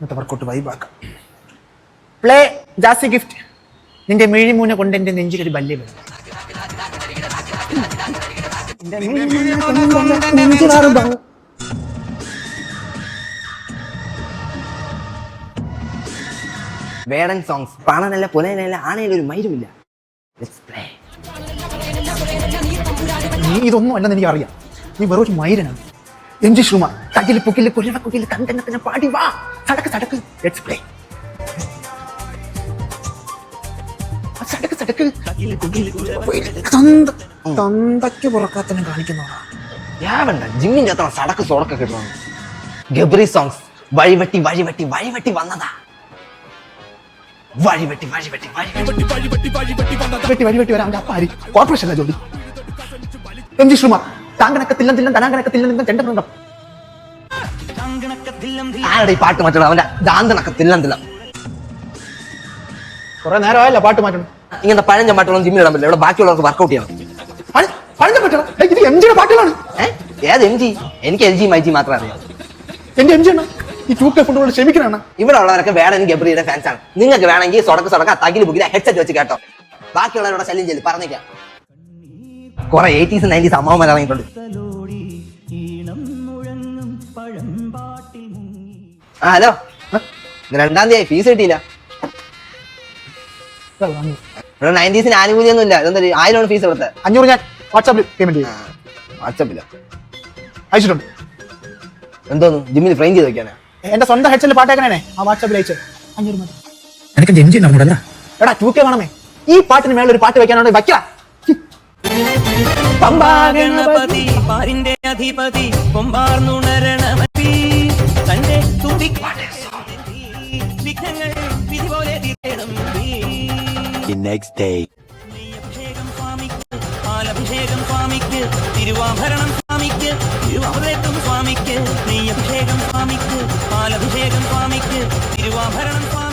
ഇന്നത്തെ വർക്കൗട്ട് വൈബാക്കാം പ്ലേ ജാസി ഗിഫ്റ്റ് നിന്റെ മിഴിമൂന കൊണ്ട് എന്റെ നെഞ്ചിലൊരു ബല്യ വരും. വേടൻ സോങ്സ് പണനല്ല പുലയനല്ല ആണേലും ഒരു മൈരുമില്ല. നീ ഇതൊന്നും അല്ലെന്ന് എനിക്ക് അറിയാം നീ വെറും ഒരു മൈരനാണ് എം ജി ശ്രുമ തകിൽ പുകിൽ കുരുവ കുകിൽ തന്തനത്തിന് പാടി വാ. സടക്ക് സടക്ക് ലെറ്റ്സ് പ്ലേ സടക്ക് സടക്ക് തന്ത തന്തയ്ക്ക് പുറക്കാത്തന്നെ കാണിക്കുന്നതാണ് യാവണ്ട ജിമ്മിന്റെ ചാത്ര സടക്ക് സോടക്ക കിട്ടണം. ഗബ്രി സോങ്സ് വഴിവെട്ടി വഴിവെട്ടി വഴിവെട്ടി വന്നതാ. വഴിവെട്ടി വഴിവെട്ടി വഴിവെട്ടി. വെട്ടി വഴിവെട്ടി വരാൻ അവന്റെ അപ്പാരി കോർപ്പറേഷനിലെ ജോലി. എം ജി ശ്രുമ താങ്കനക്ക തില്ലം തില്ലം തനാങ്കനക്ക തില്ലം തില്ലം ചെണ്ട വൃന്ദം ആരുടെ ഈ പാട്ട് മാറ്റണം? അവന്റെ ദാന്തനൊക്കെ തില്ലം. കുറെ നേരമായല്ലോ പാട്ട് മാറ്റണം. ഇങ്ങനത്തെ പഴഞ്ഞ പാട്ടുകളും ജിമ്മിൽ ഇടാൻ പറ്റില്ല. ഇവിടെ ബാക്കിയുള്ളവർക്ക് വർക്കൗട്ട് ചെയ്യണം പഴ- പഴഞ്ഞ ഏയ്, ഇത് എം ജിയുടെ പാട്ടുകളാണ്. ഏത് എം ജി? എനിക്ക് എൽ ജി മൈ ജി മാത്രമേ അറിയാം. എന്റെ എം ജി ആണ് ഈ ടൂ കെ ഫുട്ബോൾ ക്ഷമിക്കണം ഇവിടെ ഉള്ളവരൊക്കെ വേണമെങ്കിൽ ഗബ്രിയുടെ ഫാൻസ് ആണ്. നിങ്ങൾക്ക് വേണമെങ്കിൽ സൊടക്ക് സൊടക്ക തകിൽ ബുക്കിലെ ഹെഡ്സെറ്റ് വെച്ച് കേട്ടോ. ബാക്കിയുള്ളവരോട് ശല്യം ചെയ്ത് പറഞ്ഞേക്കാം. കുറെ എയ്റ്റീസ് നയന്റീസ് അമ്മാവന്മാർ ഇറങ്ങിയിട്ടുണ്ട്. ആ ഹലോ. രണ്ടാം തീയതി ഫീസ് കിട്ടിയില്ല. ഇവിടെ നയന്റീസിന് ആനുകൂല്യൊന്നും ഇല്ല ഇതെന്താ ആയിരമാണ് ഫീസ് ഇവിടുത്തെ. അഞ്ഞൂറ് ഞാൻ വാട്സാപ്പിൽ പേയ്മെന്റ് ചെയ്യും. വാട്സപ്പില്ല അയച്ചിട്ടുണ്ട്. എന്തോന്നു? ജിമ്മിൽ ഫ്രെയിം ചെയ്ത് വെക്കാനാ? എന്റെ സ്വന്തം ഹെഡ്സെറ്റിൽ പാട്ടേക്കണേ ആ വാട്സാപ്പിൽ അയച്ചു. അഞ്ഞൂറ് മതി. എനിക്ക് ജിം നമ്മൂടല്ല എടാ ടൂ കെ വേണമേ. ഈ പാട്ടിന് മേളിൽ ഒരു പാട്ട് വെക്കാനാണ് വയ്ക്കാം പമ്പാഗണപതി പാരിന്റെ അധിപതി കൊമ്പാർന്നുണരണമതി തന്റെ തുടി വിഘ്നങ്ങൾ വിധി പോലെ തീരണം The next day. അഭിഷേകം സ്വാമിക്ക് പാലഭിഷേകം സ്വാമിക്ക് തിരുവാഭരണം സ്വാമിക്ക് തിരുവാഭരണം സ്വാമിക്ക് നെയ്യഭിഷേകം സ്വാമിക്ക് പാലഭിഷേകം സ്വാമിക്ക് തിരുവാഭരണം സ്വാമിക്ക്